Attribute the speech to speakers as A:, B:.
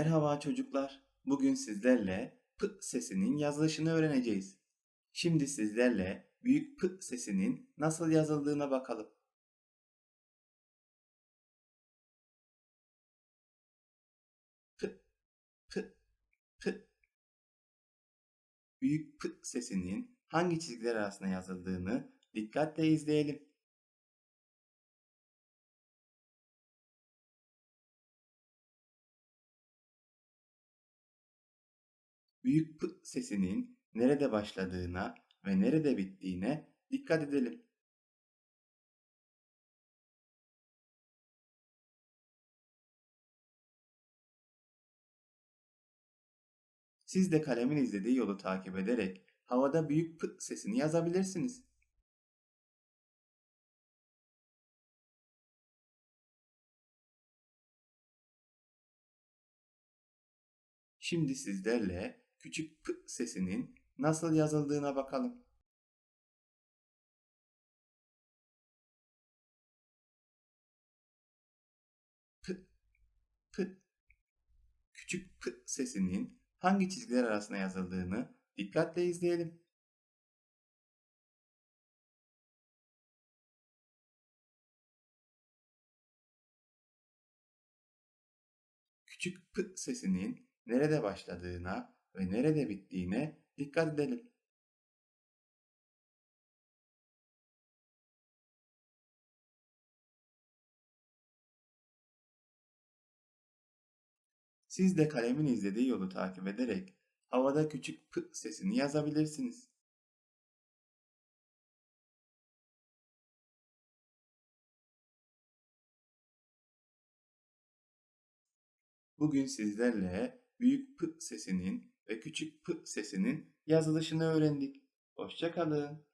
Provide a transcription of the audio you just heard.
A: Merhaba çocuklar. Bugün sizlerle p sesinin yazılışını öğreneceğiz. Şimdi sizlerle büyük p sesinin nasıl yazıldığına bakalım. P, p, p. Büyük p sesinin hangi çizgiler arasında yazıldığını dikkatle izleyelim. Büyük p sesinin nerede başladığına ve nerede bittiğine dikkat edelim. Siz de kalemin izlediği yolu takip ederek havada büyük p sesini yazabilirsiniz. Şimdi sizlerle küçük p sesinin nasıl yazıldığına bakalım. P, p. Küçük p sesinin hangi çizgiler arasında yazıldığını dikkatle izleyelim. Küçük p sesinin nerede başladığına ve nerede bittiğine dikkat edelim. Siz de kalemin izlediği yolu takip ederek havada küçük p sesini yazabilirsiniz. Bugün sizlerle büyük p sesinin ve küçük p sesinin yazılışını öğrendik. Hoşçakalın.